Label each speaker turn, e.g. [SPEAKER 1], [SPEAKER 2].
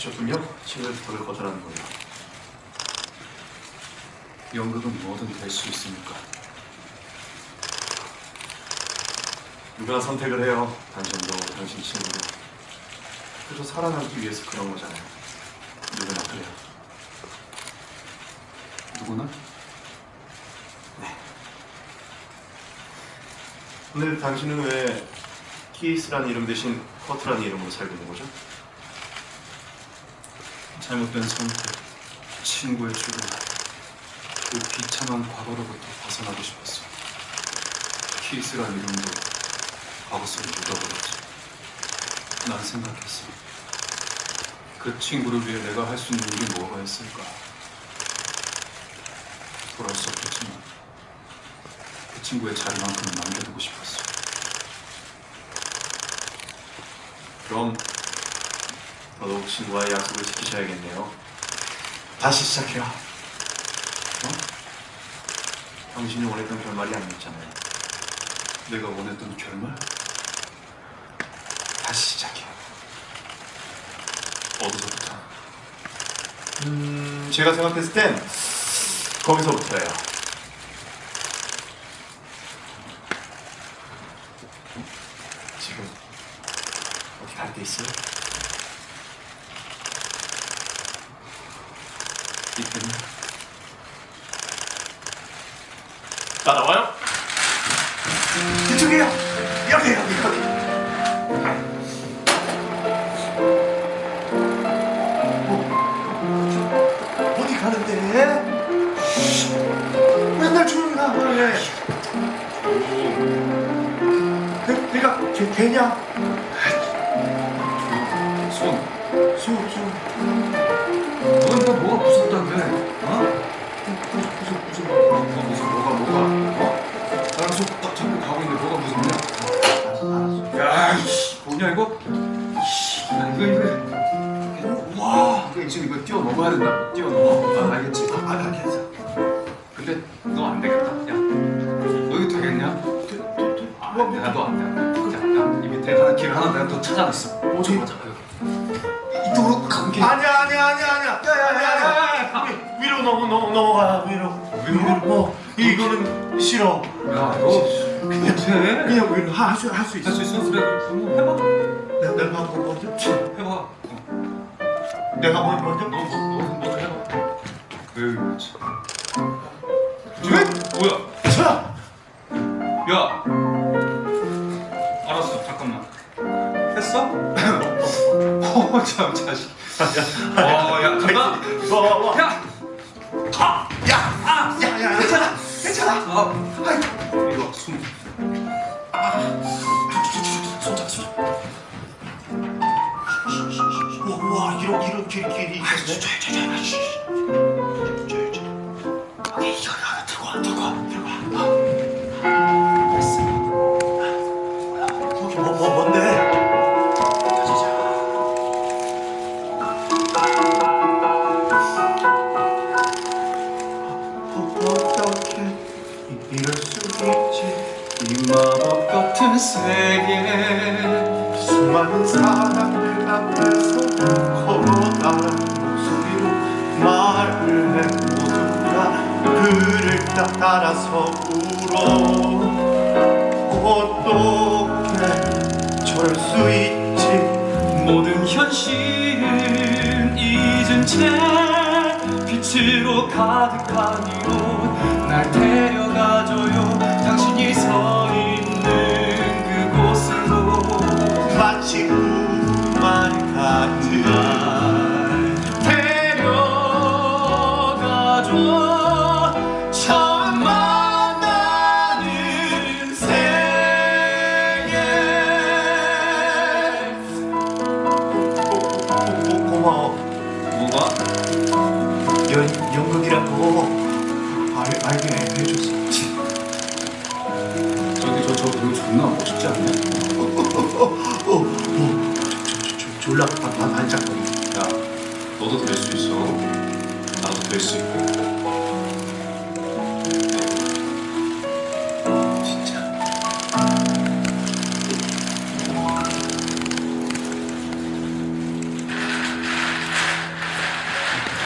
[SPEAKER 1] 신을 부탁을 거절하는 거예요.
[SPEAKER 2] 연극은 뭐든 될 수 있으니까.
[SPEAKER 1] 누구나 선택을 해요. 당신도 당신 친구도. 그저 살아남기 위해서 그런 거잖아요. 누구나 그래요.
[SPEAKER 2] 누구나?
[SPEAKER 1] 근데 당신은 왜 키스라는 이름 대신 커트라는 이름으로 살고 있는 거죠?
[SPEAKER 2] 잘못된 선택, 친구의 죽음, 그 비참한 과거로부터 벗어나고 싶었어. 키스란 이름도 과거 속에 묻어버렸지. 난 생각했어. 그 친구를 위해 내가 할 수 있는 일이 뭐가 있을까? 돌아올 수 없겠지만 그 친구의 자리만큼은 남겨두고 싶었어.
[SPEAKER 1] 그럼 더더욱 친구와의 약속을 지키셔야겠네요. 다시 시작해요. 어? 당신이 원했던 결말이 아니었잖아요.
[SPEAKER 2] 내가 원했던 결말?
[SPEAKER 1] 다시 시작해요.
[SPEAKER 2] 어디서부터?
[SPEAKER 1] 음, 제가 생각했을 땐 거기서부터예요. 지금 어디 갈 데 있어요?
[SPEAKER 2] 이때는
[SPEAKER 1] 따라와요. 이쪽이요. 여기 여기 여기. 어? 어디 가는데? 맨날 조용히 나와래. 내, 내가 개, 개냐?
[SPEAKER 2] 손.
[SPEAKER 1] 수, 수.
[SPEAKER 2] 너는 뭐 뭐가 무섭다는데? 어?
[SPEAKER 1] 무슨 무슨
[SPEAKER 2] 와, 이거 지금 이거 뛰어 넘어야 된다. 뛰어 넘어. 아, 알겠지?
[SPEAKER 1] 아, 알겠어.
[SPEAKER 2] 근데 너 안 되겠다. 야, 너 이거 되겠냐? 아, 안 돼, 나도 안 돼. 자, 야, 이 밑에 하나 길 하나 내가 또 찾아냈어.
[SPEAKER 1] 어디?
[SPEAKER 2] 맞아. 이쪽으로 게.
[SPEAKER 1] 아니야 아니야 아니야 아니야.
[SPEAKER 2] 야야야야야.
[SPEAKER 1] 위- 위로 넘어 넘어 넘어가 위로.
[SPEAKER 2] 위로?
[SPEAKER 1] 어 이거는 싫어.
[SPEAKER 2] 야, 너 못해.
[SPEAKER 1] 그냥 위로 할수 할 수 있어.
[SPEAKER 2] 할 수 있어? 그래, 한번 해봐.
[SPEAKER 1] 내가 내가 한번 먼저.
[SPEAKER 2] 해봐. 어.
[SPEAKER 1] 내가 한번 먼저.
[SPEAKER 2] 너, 너, 너 먼저 해봐. 그렇지.
[SPEAKER 1] 왜?
[SPEAKER 2] 뭐야?
[SPEAKER 1] 자.
[SPEAKER 2] 야! 알았어, 잠깐만. 했어? 어, 참, 자식. 어, 야, 간다!
[SPEAKER 1] 와 와 와.
[SPEAKER 2] 야!
[SPEAKER 1] 아. 야. 아. 야. 야. 괜찮아. 괜찮아.
[SPEAKER 2] 아, 아이, 와
[SPEAKER 1] 이런 이런 길 길이 있었네. 여기 이거 여기 들어와 들어와 들어와. 됐어. 거기 뭐, 뭐 뭔데? 어떻게 이럴 수 있지?
[SPEAKER 2] 이 마법 같은 세계.
[SPEAKER 1] 수많은 사람들 앞 따- 따라서 울어. 어떻게 저럴 수 있지?
[SPEAKER 2] 모든 현실은 잊은 채 빛으로 이곳 날 데려가줘요. 당신이 서 알게 해줬었지.
[SPEAKER 1] 저기 저저 그거
[SPEAKER 2] 존나 멋있지 않냐?
[SPEAKER 1] 어어어어어 졸라
[SPEAKER 2] 반짝거리.
[SPEAKER 1] 야, 너도 될 수 있어. 나도 될 수 있고.